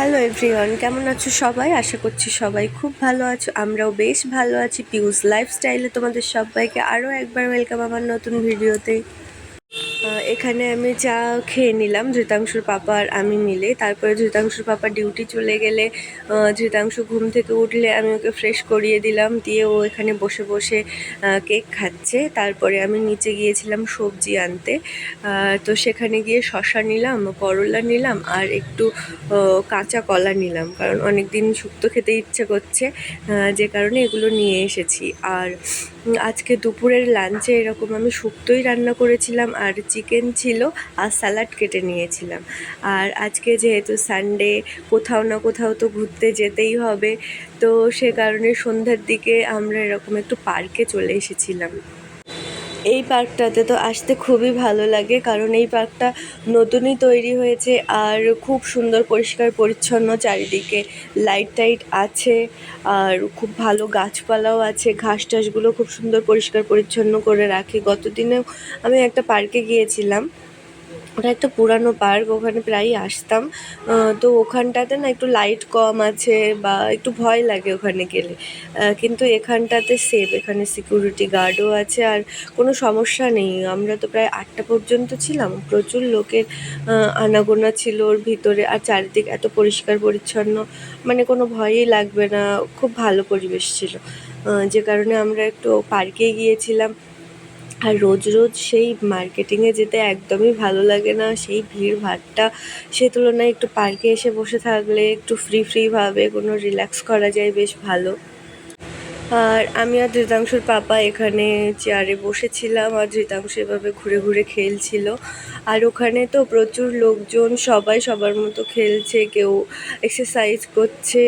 Hello everyone কেমন আছো সবাই? আশা করছি সবাই খুব ভালো আছো। আমরাও বেশ ভালো আছি। পিউস লাইফস্টাইলে তোমাদের সবাইকে আরও একবার ওয়েলকাম আমার নতুন ভিডিওতে এখানে আমি চা খেয়ে নিলাম। ধৃতাংশুর পাপা আর আমি মিলে। তারপরে ধৃতাংশুর পাপা ডিউটি চলে গেলে ধৃতাংশু ঘুম থেকে উঠলে আমি ওকে ফ্রেশ করিয়ে দিলাম। দিয়ে ও এখানে বসে বসে কেক খাচ্ছে। তারপরে আমি নিচে গিয়েছিলাম সবজি আনতে। তো সেখানে গিয়ে শশা নিলাম, করলা নিলাম আর একটু কাঁচা কলা নিলাম। কারণ অনেক দিন শুক্তো খেতে ইচ্ছে করছে যে কারণে এগুলো নিয়ে এসেছি। আর আজকে দুপুরের লাঞ্চে এরকম আমি শুক্তোই রান্না করেছিলাম। আর চিকেন ছিল আর স্যালাড কেটে নিয়েছিলাম। আর আজকে যেহেতু সানডে কোথাও না কোথাও তো ঘুরতে যেতেই হবে, তো সে কারণে সন্ধ্যার দিকে আমরা এরকম একটু পার্কে চলে এসেছিলাম। এই পার্কটাতে তো আসতে খুবই ভালো লাগে, কারণ এই পার্কটা নতুনই তৈরি হয়েছে আর খুব সুন্দর, পরিষ্কার, পরিচ্ছন্ন চারিদিকে লাইট টাইট আছে আর খুব ভালো গাছপালাও আছে, ঘাস টাসগুলো খুব সুন্দর, পরিষ্কার, পরিচ্ছন্ন করে রাখে। গতদিনেও আমি একটা পার্কে গিয়েছিলাম ওটা একটা পুরানো পার্ক, ওখানে প্রায়ই আসতাম। তো ওখানটাতে না একটু লাইট কম আছে বা একটু ভয় লাগে ওখানে গেলে। কিন্তু এখানটাতে সেফ এখানে সিকিউরিটি গার্ডও আছে আর কোনো সমস্যা নেই। আমরা তো প্রায় আটটা পর্যন্ত ছিলাম। প্রচুর লোকের আনাগোনা ছিল ওর ভিতরে আর চারিদিক এত পরিষ্কার পরিচ্ছন্ন মানে কোনো ভয়ই লাগবে না। খুব ভালো পরিবেশ ছিল। যে কারণে আমরা একটু পার্কে গিয়েছিলাম। আর রোজ রোজ সেই মার্কেটিংয়ে যেতে একদমই ভালো লাগে না। সেই ভিড় ভাড়টা সে তুলনায় একটু পার্কে এসে বসে থাকলে একটু ফ্রি ফ্রিভাবে কোনো রিল্যাক্স করা যায় বেশ ভালো। আর আমি আর ধৃতাংশুর পাপা এখানে চেয়ারে বসেছিলাম আর ধৃতাংশ এভাবে ঘুরে ঘুরে খেলছিল। আর ওখানে তো প্রচুর লোকজন, সবাই সবার মতো খেলছে, কেউ এক্সারসাইজ করছে,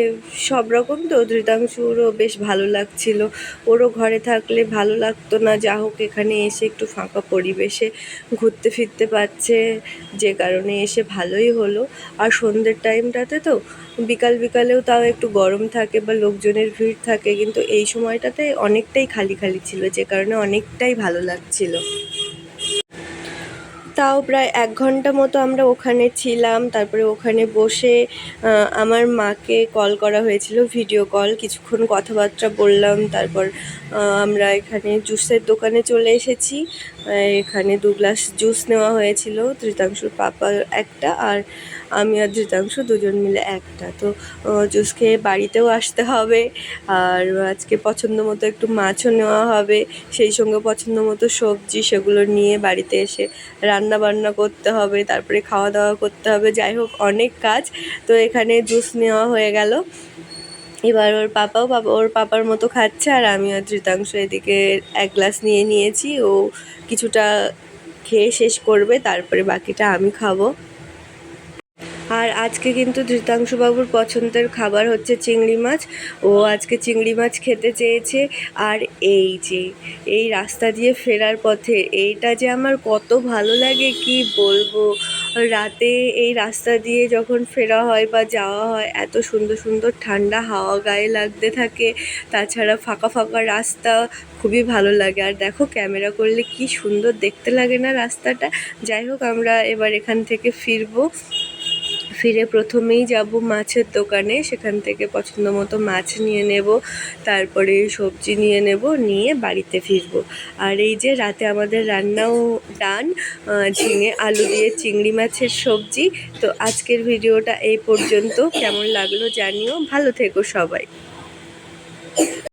সব রকম তো। ধৃতাংশুরও বেশ ভালো লাগছিল। ওরও ঘরে থাকলে ভালো লাগতো না। যা হোক, এখানে এসে একটু ফাঁকা পরিবেশে ঘুরতে ফিরতে পারছে, যে কারণে এসে ভালোই হলো। আর সন্ধ্যের টাইমটাতে তো বিকাল বিকালেও তাও একটু গরম থাকে বা লোকজনের ভিড় থাকে, কিন্তু এই সময়টাতে অনেকটাই খালি খালি ছিল যে কারণে অনেকটাই ভালো লাগছিল। তাও প্রায় এক ঘণ্টা মতো আমরা ওখানে ছিলাম। তারপরে ওখানে বসে আমার মাকে কল করা হয়েছিল ভিডিও কল কিছুক্ষণ কথাবার্তা বললাম। তারপর আমরা এখানে জুসের দোকানে চলে এসেছি। এখানে দু গ্লাস জুস নেওয়া হয়েছিল ধৃতাংশুর পাপা একটা আর আমি আর ধৃতাংশ দুজন মিলে একটা। তো জুস খেয়ে বাড়িতেও আসতে হবে। আর আজকে পছন্দ মতো একটু মাছও নেওয়া হবে। সেই সঙ্গে পছন্দ মতো সবজি সেগুলো নিয়ে বাড়িতে এসে রান্না বান্না করতে হবে, তারপরে খাওয়া দাওয়া করতে হবে, যাই হোক, অনেক কাজ। তো এখানে জুস নেওয়া হয়ে গেল। এবার ওর পাপাও পাপা, ওর পাপার মতো খাচ্ছে, আর আমি আর ধৃতাংশ এদিকে এক গ্লাস নিয়ে নিয়েছি। ও কিছুটা খেয়ে শেষ করবে, তারপরে বাকিটা আমি খাব। আর আজকে কিন্তু ধৃতাংশুবাবুর পছন্দের খাবার হচ্ছে চিংড়ি মাছ। ও আজকে চিংড়ি মাছ খেতে চেয়েছে। আর এই যে, এই রাস্তা দিয়ে ফেরার পথে এইটা যে আমার কত ভালো লাগে, কি বলব? রাতে এই রাস্তা দিয়ে যখন ফেরা হয় বা যাওয়া হয়, এত সুন্দর সুন্দর ঠান্ডা হাওয়া গায়ে লাগতে থাকে। তাছাড়া ফাঁকা ফাঁকা রাস্তা খুবই ভালো লাগে। আর দেখো ক্যামেরা করলে কি সুন্দর দেখতে লাগে না রাস্তাটা। যাই হোক, আমরা এবার এখান থেকে ফিরবো। ফিরে প্রথমেই যাব মাছের দোকানে, সেখান থেকে পছন্দ মতো মাছ নিয়ে নেব, তারপরে সবজি নিয়ে নেব, নিয়ে বাড়িতে ফিরবো। আর এই যে রাতে আমাদের রান্নাও ডান ঝিঙে, আলু দিয়ে চিংড়ি মাছের সবজি। তো আজকের ভিডিওটা এই পর্যন্ত। কেমন লাগল জানিও। ভালো থেকো সবাই।